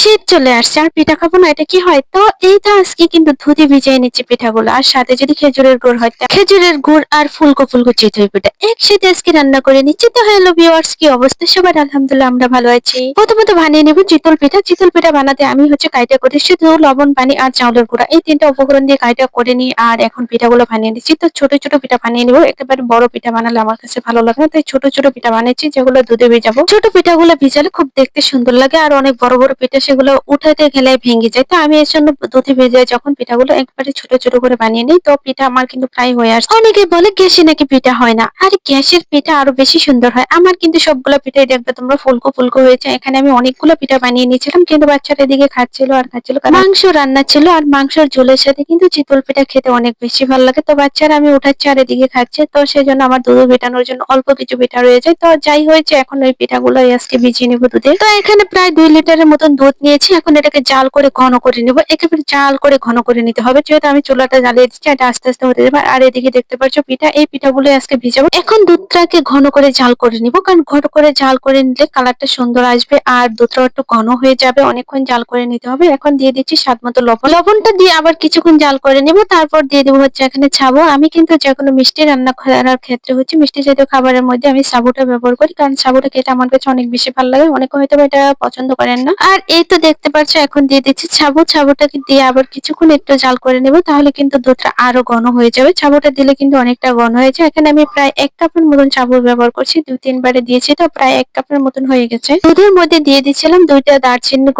শীত চলে আসছে, আর পিঠা খাব না, এটা কি হয়? তো এই তো আজকে কিন্তু ধুতি ভিজিয়ে নিচ্ছি পিঠাগুলো, আর সাথে যদি খেজুরের গুড় হয় খেজুরের গুড় আর ফুলকো ফুলকো চিতই পিঠা একসাথে আজকে রান্না করে নিচ্ছি। তো হ্যালো ভিউয়ার্স, কি অবস্থা? সবার আলহামদুলিল্লাহ আমরা ভালো আছি। প্রথমত বানিয়ে নেব চিতল পিঠা। চিতল পিঠা বানাতে আমি হচ্ছে কাইটা করে শুধু লবণ, পানি আর চাউলের গুঁড়া। এই তিনটা উপকরণ দিয়ে কাইটা করে নিই, আর এখন পিঠাগুলো বানিয়ে নিচ্ছি। তো ছোট ছোট পিঠা বানিয়ে নেব, একেবারে বড় পিঠা বানালে আমার কাছে ভালো লাগে না, তাই ছোট ছোট পিঠা বানিয়েছি, যেগুলো দুধে ভিজাবো। ছোট পিঠাগুলো ভিজালে খুব দেখতে সুন্দর লাগে, আর অনেক বড় বড় পিঠা সেগুলো উঠাতে গেলে ভেঙে যায়। তো আমি এর জন্য দুধে ভেজে যখন পিঠাগুলো একবারে ছোট ছোট করে বানিয়ে নিই, তো পিঠা আমার কিন্তু প্রায় হয়ে আসছে। অনেকে বলে গ্যাসে নাকি পিঠা হয় না। আর গ্যাসের পিঠা আরও বেশি সুন্দর হয়। আমার কিন্তু সবগুলো পিঠাই দেখবে তোমরা ফুলকো ফুলকো হয়েছে। এখানে আমি অনেকগুলো পিঠা বানিয়ে নিয়েছিলাম। কিন্তু বাচ্চারা এদিকে খাচ্ছিল আর খাচ্ছিল মাংস রান্না ছিল আর মাংসের ঝোলের সাথে কিন্তু চিতল পিঠা খেতে অনেক বেশি ভালো লাগে। তো বাচ্চারা আমি উঠাচ্ছি আর এদিকে খাচ্ছে। তো সেই জন্য আমার দুধ মেটানোর জন্য অল্প কিছু পিঠা রয়ে যায়। তো যাই হয়েছে, এখন ওই পিঠাগুলো আজকে ভিজিয়ে নিবো দুধে। তো এখানে প্রায় দুই লিটারের মতন দুধ নিয়েছি, এখন এটাকে জাল করে ঘন করে নিব। একেবারে জাল করে ঘন করে নিতে হবে, যেহেতু আমি চুলাটা জ্বালিয়ে দিচ্ছি, এটা আস্তে আস্তে হতে যাবে আর এদিকে দেখতে পাচ্ছ পিঠা, এই পিঠাগুলো আজকে ভিজাবো। এখন দুধটাকে ঘন করে জাল করে নিব, কারণ ঘন করে জাল করে নিলে কালারটা সুন্দর আসবে আর দুধটা একটু ঘন হয়ে যাবে। অনেকক্ষণ জাল করে নিতে হবে। এখন দিয়ে দিচ্ছি স্বাদ মতো লবণ। লবণটা দিয়ে আবার কিছুক্ষণ জাল করে নিব, তারপর দিয়ে দেবো হচ্ছে এখানে ছাবো। আমি কিন্তু যে কোনো মিষ্টি রান্না করার ক্ষেত্রে হচ্ছে মিষ্টি জাতীয় খাবারের মধ্যে আমি সাবুটা ব্যবহার করি, কারণ সাবুটা খেতে আমার কাছে অনেক বেশি ভালো লাগে। অনেকে হয়তো এটা পছন্দ করেন না। আর এই তো দেখতে পাচ্ছ এখন দিয়ে দিচ্ছি ছাবু। ছাবুটাকে দিয়ে আবার কিছুক্ষণ একটু জাল করে নেব, তাহলে কিন্তু দুধটা আরও ঘন হয়ে যাবে। ছাবুটা দিলে কিন্তু অনেকটা ঘন যায়। এখানে আমি প্রায় এক কাপের মতন ছাবু ব্যবহার করছি, দুই তিনবারে দিয়েছি তো প্রায় এক কাপের মতন হয়ে গেছে। দুধের মধ্যে দিয়ে দিচ্ছিলাম দুইটা দারচিনি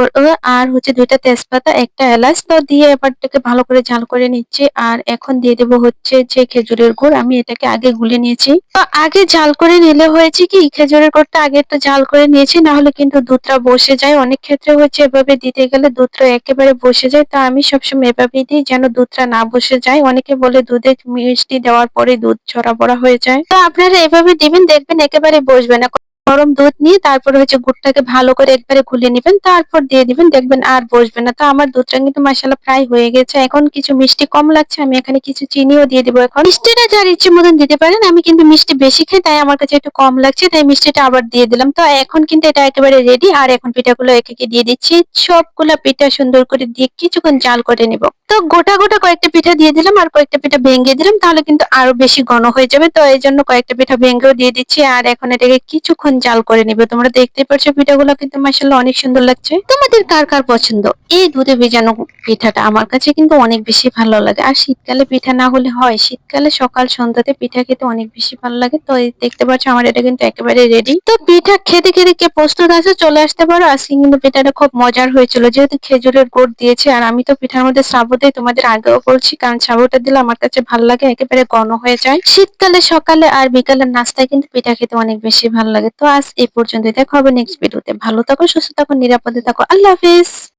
আর হচ্ছে দুইটা তেজপাতা, একটা এলাচ। তো দিয়ে এবারটাকে ভালো করে জাল করে নিচ্ছি, আর এখন দিয়ে দেবো হচ্ছে যে খেজুরের গুড়। আমি এটাকে আগে গুলে নিয়েছি। তো আগে জাল করে নিলে হয়েছে কি, খেজুরের গুড়টা আগে একটু জাল করে নিয়েছি না হলে কিন্তু দুধটা বসে যায়। অনেক ক্ষেত্রে হচ্ছে এভাবে দিতে গেলে দুধটা একেবারে বসে যায়, তা আমি সবসময় এভাবেই দিই যেন দুধটা না বসে যায়। অনেকে বলে দুধে মিষ্টি দেওয়ার পরে দুধ ছড়া পড়া হয়ে যায়। তা আপনারা এভাবে দিবেন, দেখবেন একেবারে বসবে না। গরম দুধ নিয়ে তারপর হচ্ছে গুড়টাকে ভালো করে একবারে গুলে নেবেন, তারপর দিয়ে দিবেন, দেখবেন আর বসবে না। তো আমার দুধটা কিন্তু মাসালা প্রায় হয়ে গেছে। এখন কিছু মিষ্টি কম লাগছে, আমি এখানে কিছু চিনিও দিয়ে দিব এখন। মিষ্টিটা যার ইচ্ছে মতন দিতে পারেন, আমি কিন্তু মিষ্টি বেশি খাই, তাই আমার কাছে একটু কম লাগছে, তাই মিষ্টিটা আবার দিয়ে দিলাম। তো এখন কিন্তু এটা একেবারে রেডি আর এখন পিঠাগুলো একে একে দিয়ে দিচ্ছি। সবগুলা পিঠা সুন্দর করে দিয়ে কিছুক্ষণ জাল করে নিব। গোটা গোটা কয়েকটা পিঠা দিয়ে দিলাম আর কয়েকটা পিঠা ভেঙে দিলাম, তাহলে কিন্তু আরও বেশি ঘন হয়ে যাবে। তো এই জন্য কয়েকটা পিঠা ভেঙেও দিয়ে দিচ্ছি আর এখন এটাকে কিছুক্ষণ জাল করে নিবে। তোমরা দেখতে পাচ্ছ পিঠাগুলো কিন্তু মাসাল্লাহ অনেক সুন্দর লাগছে। তোমাদের কার কার পছন্দ? এই দুধে ভেজানো পিঠাটা আমার কাছে কিন্তু অনেক বেশি ভালো লাগে। আর শীতকালে পিঠা না হলে হয়, শীতকালে সকাল সন্ধ্যাতে পিঠা খেতে অনেক বেশি ভালো লাগে। তো দেখতে পাচ্ছ আমার এটা কিন্তু একেবারে রেডি তো পিঠা খেতে খেতে কে প্রস্তুত আছে চলে আসতে পারো। আজকে কিন্তু পিঠাটা খুব মজার হয়েছিল, যেহেতু খেজুরের গুড় দিয়েছে আর আমি তো পিঠার মধ্যে সাবু দিই তোমাদের আগেও বলছি, কারণ সাবুটা দিলে আমার কাছে ভালো লাগে, একেবারে গণ হয়ে যায়। শীতকালে, সকালে আর বিকালের নাস্তায় কিন্তু পিঠা খেতে অনেক বেশি ভালো লাগে। তো আজ এই পর্যন্ত দেখা হবে নেক্সট ভিডিওতে ভালো থাকো, সুস্থ থাকো, নিরাপদে থাকো। আল্লাহ হাফিজ।